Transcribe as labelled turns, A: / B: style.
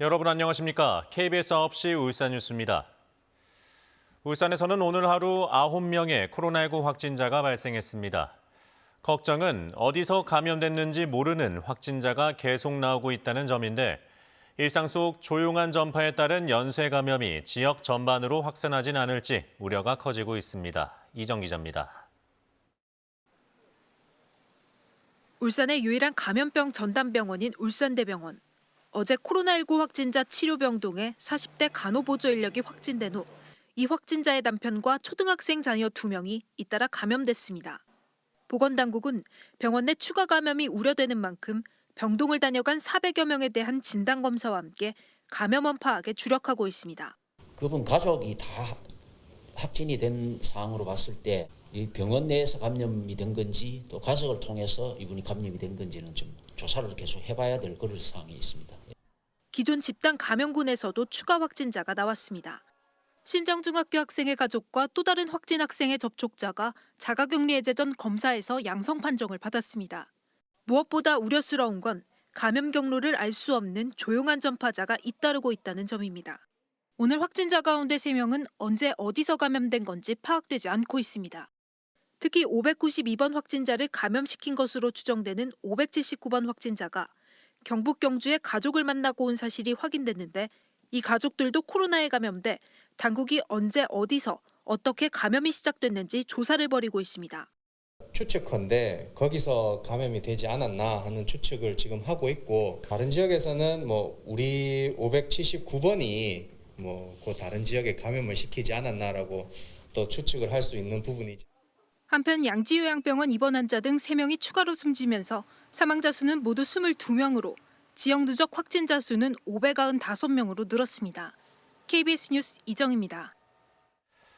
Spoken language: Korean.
A: 여러분 안녕하십니까? KBS 9시 울산 뉴스입니다. 울산에서는 오늘 하루 9명의 코로나19 확진자가 발생했습니다. 걱정은 어디서 감염됐는지 모르는 확진자가 계속 나오고 있다는 점인데 일상 속 조용한 전파에 따른 연쇄 감염이 지역 전반으로 확산하진 않을지 우려가 커지고 있습니다. 이정 기자입니다.
B: 울산의 유일한 감염병 전담병원인 울산대병원. 어제 코로나19 확진자 치료 병동에 40대 간호보조 인력이 확진된 후 이 확진자의 남편과 초등학생 자녀 2명이 잇따라 감염됐습니다. 보건당국은 병원 내 추가 감염이 우려되는 만큼 병동을 다녀간 400여 명에 대한 진단 검사와 함께 감염원 파악에 주력하고 있습니다.
C: 그분 가족이 다 확진이 된 상황으로 봤을 때이 병원 내에서 감염이 된 건지 또 가족을 통해서 이분이 감염이 된 건지는 좀 조사를 계속 해봐야 될 그런 사항이 있습니다.
B: 기존 집단 감염군에서도 추가 확진자가 나왔습니다. 신정중학교 학생의 가족과 또 다른 확진 학생의 접촉자가 자가격리 해제 전 검사에서 양성 판정을 받았습니다. 무엇보다 우려스러운 건 감염 경로를 알 수 없는 조용한 전파자가 잇따르고 있다는 점입니다. 오늘 확진자 가운데 3명은 언제 어디서 감염된 건지 파악되지 않고 있습니다. 특히 592번 확진자를 감염시킨 것으로 추정되는 579번 확진자가 경북 경주에 가족을 만나고 온 사실이 확인됐는데 이 가족들도 코로나에 감염돼 당국이 언제 어디서 어떻게 감염이 시작됐는지 조사를 벌이고 있습니다.
D: 추측컨대 거기서 감염이 되지 않았나 하는 추측을 지금 하고 있고 다른 지역에서는 뭐 우리 579번이 뭐 그 다른 지역에 감염을 시키지 않았나라고 또 추측을 할 수 있는 부분이죠.
B: 한편 양지요양병원 입원 환자 등 3명이 추가로 숨지면서 사망자 수는 모두 22명으로 지역 누적 확진자 수는 595명으로 늘었습니다. KBS 뉴스 이정입니다.